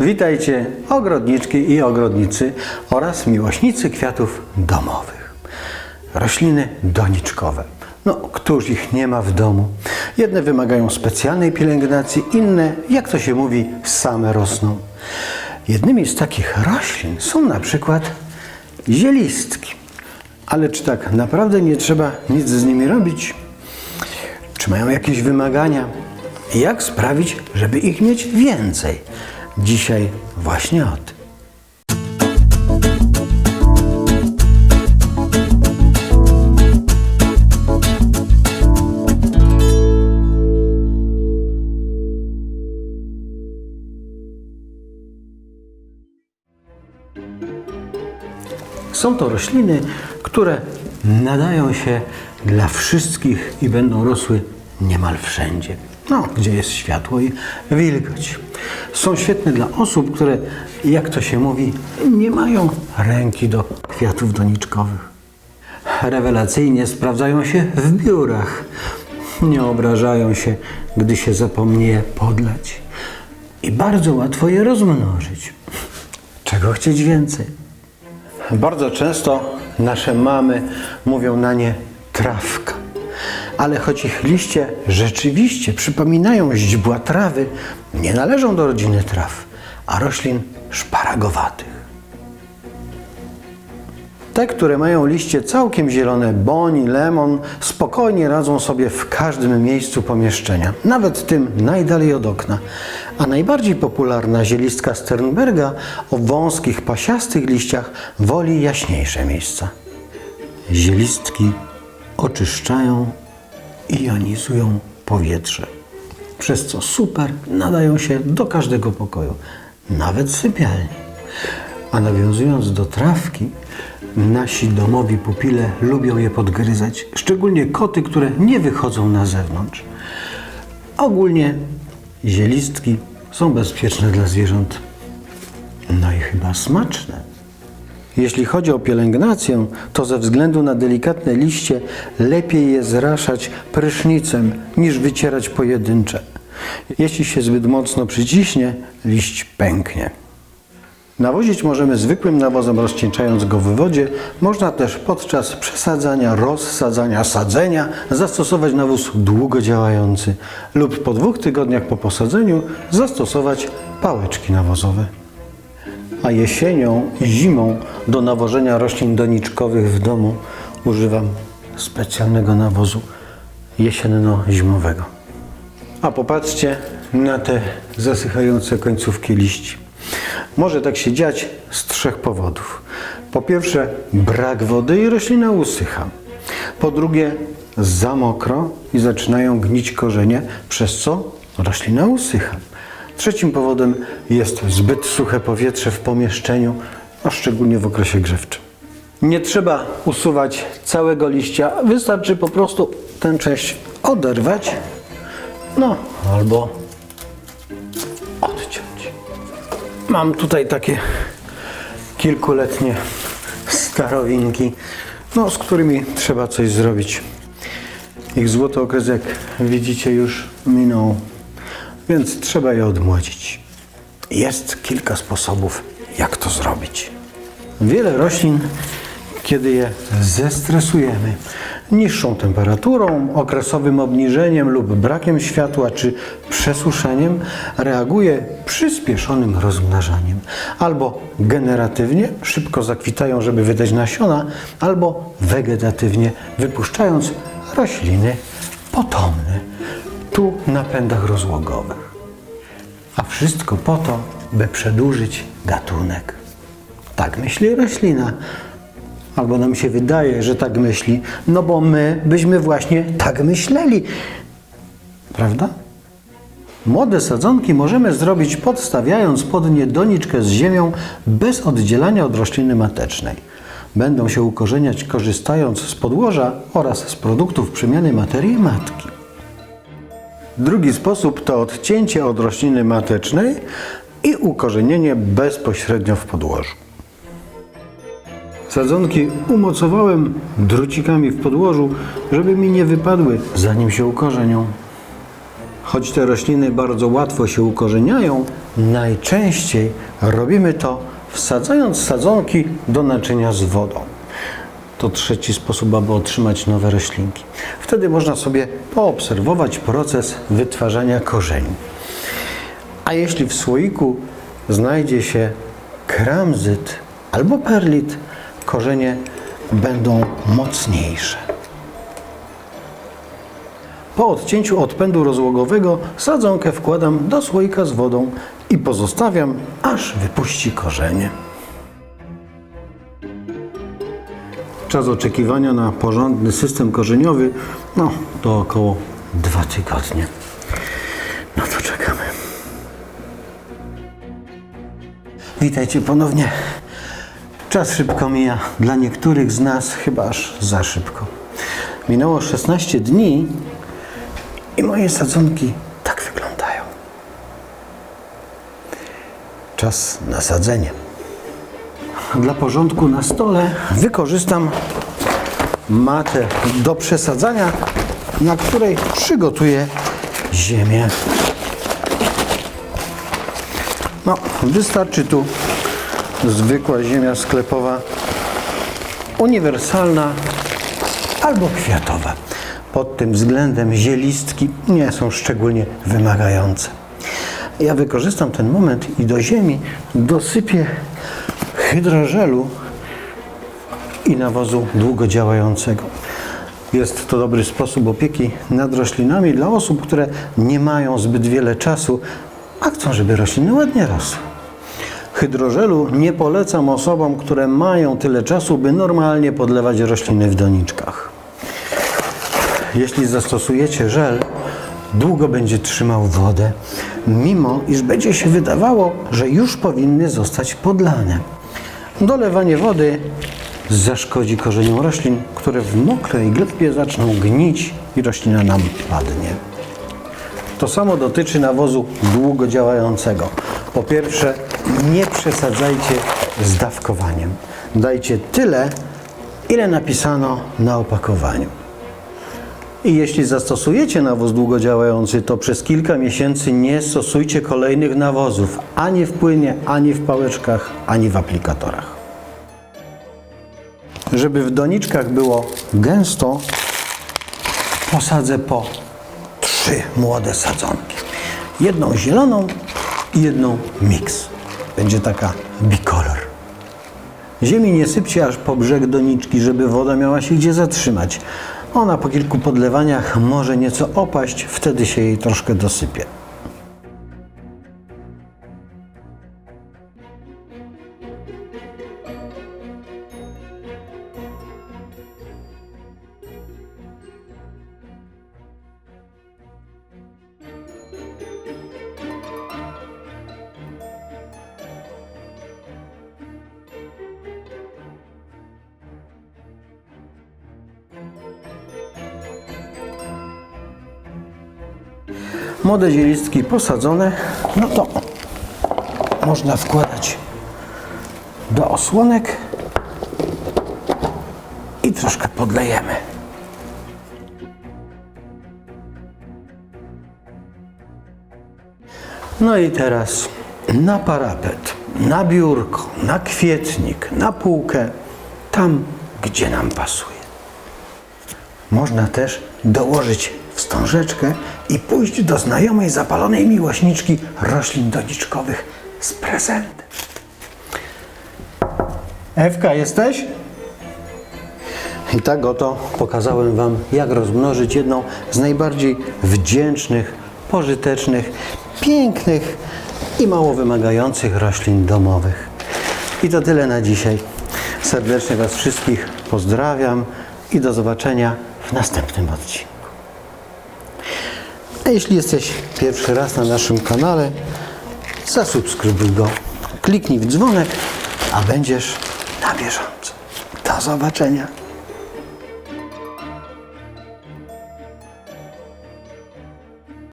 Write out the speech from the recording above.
Witajcie ogrodniczki i ogrodnicy oraz miłośnicy kwiatów domowych. Rośliny doniczkowe. No, któż ich nie ma w domu? Jedne wymagają specjalnej pielęgnacji, inne, jak to się mówi, same rosną. Jednymi z takich roślin są na przykład zielistki. Ale czy tak naprawdę nie trzeba nic z nimi robić? Czy mają jakieś wymagania? Jak sprawić, żeby ich mieć więcej? Dzisiaj właśnie o tym. Są to rośliny, które nadają się dla wszystkich i będą rosły niemal wszędzie. No, gdzie jest światło i wilgoć. Są świetne dla osób, które, jak to się mówi, nie mają ręki do kwiatów doniczkowych. Rewelacyjnie sprawdzają się w biurach. Nie obrażają się, gdy się zapomni je podlać. I bardzo łatwo je rozmnożyć. Czego chcieć więcej? Bardzo często nasze mamy mówią na nie trawka. Ale choć ich liście rzeczywiście przypominają źdźbła trawy, nie należą do rodziny traw, a roślin szparagowatych. Te, które mają liście całkiem zielone, boń, lemon, spokojnie radzą sobie w każdym miejscu pomieszczenia, nawet tym najdalej od okna. A najbardziej popularna zielistka Sternberga o wąskich, pasiastych liściach woli jaśniejsze miejsca. Zielistki oczyszczają jonizują powietrze, przez co super nadają się do każdego pokoju, nawet sypialni. A nawiązując do trawki, nasi domowi pupile lubią je podgryzać, szczególnie koty, które nie wychodzą na zewnątrz. Ogólnie zielistki są bezpieczne dla zwierząt. No i chyba smaczne. Jeśli chodzi o pielęgnację, to ze względu na delikatne liście lepiej je zraszać prysznicem niż wycierać pojedyncze. Jeśli się zbyt mocno przyciśnie, liść pęknie. Nawozić możemy zwykłym nawozem, rozcieńczając go w wodzie. Można też podczas przesadzania, rozsadzania, sadzenia zastosować nawóz długodziałający lub po dwóch tygodniach po posadzeniu zastosować pałeczki nawozowe. A jesienią i zimą do nawożenia roślin doniczkowych w domu używam specjalnego nawozu jesienno-zimowego. A popatrzcie na te zasychające końcówki liści. Może tak się dziać z trzech powodów. Po pierwsze, brak wody i roślina usycha. Po drugie, za mokro i zaczynają gnić korzenie, przez co roślina usycha. Trzecim powodem jest zbyt suche powietrze w pomieszczeniu, a szczególnie w okresie grzewczym. Nie trzeba usuwać całego liścia, wystarczy po prostu tę część oderwać, no albo odciąć. Mam tutaj takie kilkuletnie starowinki, no, z którymi trzeba coś zrobić. Ich złoty okres, jak widzicie, już minął, więc trzeba je odmłodzić. Jest kilka sposobów, jak to zrobić. Wiele roślin, kiedy je zestresujemy niższą temperaturą, okresowym obniżeniem lub brakiem światła czy przesuszeniem, reaguje przyspieszonym rozmnażaniem. Albo generatywnie szybko zakwitają, żeby wydać nasiona, albo wegetatywnie wypuszczając rośliny potomne, tu na pędach rozłogowych. A wszystko po to, by przedłużyć gatunek. Tak myśli roślina. Albo nam się wydaje, że tak myśli, no bo my byśmy właśnie tak myśleli. Prawda? Młode sadzonki możemy zrobić podstawiając pod nie doniczkę z ziemią bez oddzielania od rośliny matecznej. Będą się ukorzeniać korzystając z podłoża oraz z produktów przemiany materii matki. Drugi sposób to odcięcie od rośliny matecznej i ukorzenienie bezpośrednio w podłożu. Sadzonki umocowałem drucikami w podłożu, żeby mi nie wypadły, zanim się ukorzenią. Choć te rośliny bardzo łatwo się ukorzeniają, najczęściej robimy to wsadzając sadzonki do naczynia z wodą. To trzeci sposób, aby otrzymać nowe roślinki. Wtedy można sobie poobserwować proces wytwarzania korzeni. A jeśli w słoiku znajdzie się kramzyt albo perlit, korzenie będą mocniejsze. Po odcięciu odpędu rozłogowego sadzonkę wkładam do słoika z wodą i pozostawiam, aż wypuści korzenie. Czas oczekiwania na porządny system korzeniowy no, to około dwa tygodnie. No to czekamy. Witajcie ponownie. Czas szybko mija. Dla niektórych z nas chyba aż za szybko. Minęło 16 dni i moje sadzonki tak wyglądają. Czas na sadzenie. Dla porządku na stole wykorzystam matę do przesadzania, na której przygotuję ziemię. No, wystarczy tu zwykła ziemia sklepowa, uniwersalna albo kwiatowa. Pod tym względem zielistki nie są szczególnie wymagające. Ja wykorzystam ten moment i do ziemi dosypię hydrożelu i nawozu długodziałającego. Jest to dobry sposób opieki nad roślinami dla osób, które nie mają zbyt wiele czasu, a chcą, żeby rośliny ładnie rosły. Hydrożelu nie polecam osobom, które mają tyle czasu, by normalnie podlewać rośliny w doniczkach. Jeśli zastosujecie żel, długo będzie trzymał wodę, mimo iż będzie się wydawało, że już powinny zostać podlane. Dolewanie wody zaszkodzi korzeniom roślin, które w mokrej glebie zaczną gnić i roślina nam padnie. To samo dotyczy nawozu długodziałającego. Po pierwsze, nie przesadzajcie z dawkowaniem. Dajcie tyle, ile napisano na opakowaniu. I jeśli zastosujecie nawóz długodziałający, to przez kilka miesięcy nie stosujcie kolejnych nawozów ani w płynie, ani w pałeczkach, ani w aplikatorach. Żeby w doniczkach było gęsto, posadzę po trzy młode sadzonki. Jedną zieloną i jedną mix. Będzie taka bikolor. Ziemi nie sypcie aż po brzeg doniczki, żeby woda miała się gdzie zatrzymać. Ona po kilku podlewaniach może nieco opaść, wtedy się jej troszkę dosypie. Młode zielistki posadzone, no to można wkładać do osłonek i troszkę podlejemy. No i teraz na parapet, na biurko, na kwietnik, na półkę, tam gdzie nam pasuje. Można też dołożyć wstążeczkę i pójść do znajomej zapalonej miłośniczki roślin doniczkowych z prezentem. Ewka, jesteś? I tak oto pokazałem Wam, jak rozmnożyć jedną z najbardziej wdzięcznych, pożytecznych, pięknych i mało wymagających roślin domowych. I to tyle na dzisiaj. Serdecznie Was wszystkich pozdrawiam i do zobaczenia w następnym odcinku. A jeśli jesteś pierwszy raz na naszym kanale, zasubskrybuj go, kliknij w dzwonek, a będziesz na bieżąco. Do zobaczenia.